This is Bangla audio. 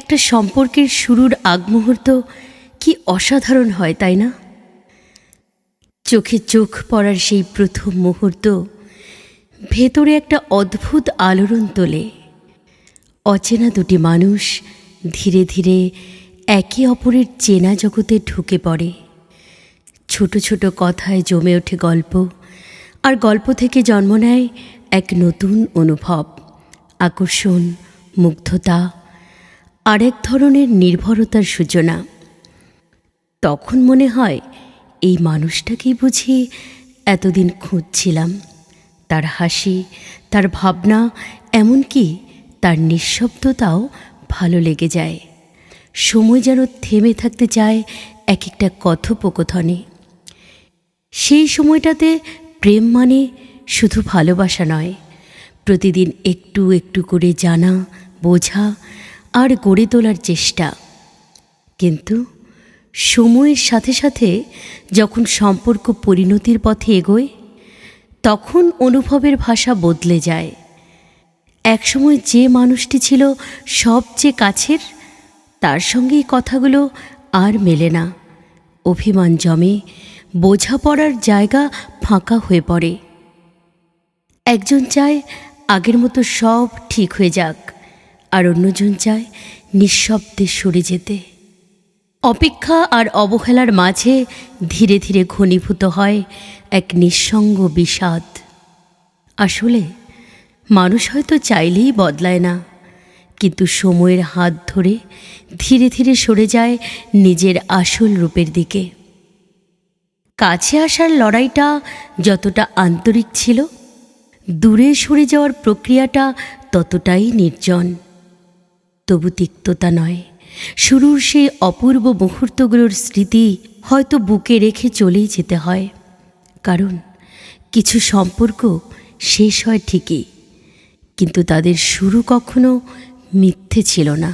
একটা সম্পর্কের শুরুর আগ মুহূর্ত কি অসাধারণ হয়, তাই না? চোখে চোখ পড়ার সেই প্রথম মুহূর্ত ভেতরে একটা অদ্ভুত আলোড়ন তোলে। অচেনা দুটি মানুষ ধীরে ধীরে একে অপরের চেনা জগতে ঢুকে পড়ে। ছোট ছোট কথায় জমে ওঠে গল্প, আর গল্প থেকে জন্ম নেয় এক নতুন অনুভব, আকর্ষণ, মুগ্ধতা আরেক ধরনের নির্ভরতার সূচনা। তখন মনে হয়, এই মানুষটাকেই বুঝি এতদিন খুঁজছিলাম। তার হাসি, তার ভাবনা, এমনকি তার নিঃশব্দতাও ভালো লেগে যায়। সময় যেন থেমে থাকতে চায় এক একটা কথোপকথনে। সেই সময়টাতে প্রেম মানে শুধু ভালোবাসা নয়। প্রতিদিন একটু একটু করে জানা, বোঝা আর গড়ে তোলার চেষ্টা। কিন্তু সময়ের সাথে সাথে যখন সম্পর্ক পরিণতির পথে এগোয়, তখন অনুভবের ভাষা বদলে যায়। একসময় যে মানুষটি ছিল সবচেয়ে কাছের, তার সঙ্গে এই কথাগুলো আর মেলে না। অভিমান জমে বোঝাপড়ার জায়গা ফাঁকা হয়ে পড়ে। একজন চায় আগের মতো সব ঠিক হয়ে যাক। আর অন্যজন চায় নিঃশব্দে সরে যেতে। অপেক্ষা আর অবহেলার মাঝে ধীরে ধীরে ঘনীভূত হয় এক নিঃসঙ্গ বিষাদ। আসলে মানুষ হয়তো চাইলেই বদলায় না, কিন্তু সময়ের হাত ধরে ধীরে ধীরে সরে যায় নিজের আসল রূপের দিকে। কাছে আসার লড়াইটা যতটা আন্তরিক ছিল, দূরে সরে যাওয়ার প্রক্রিয়াটা ততটাই নির্জন। তবু তিক্ততা নয়। শুরুর সেই অপূর্ব মুহূর্তগুলোর স্মৃতি হয়তো বুকে রেখে চলেই যেতে হয়। কারণ কিছু সম্পর্ক শেষ হয় ঠিকই, কিন্তু তাদের শুরু কখনো মিথ্যে ছিল না।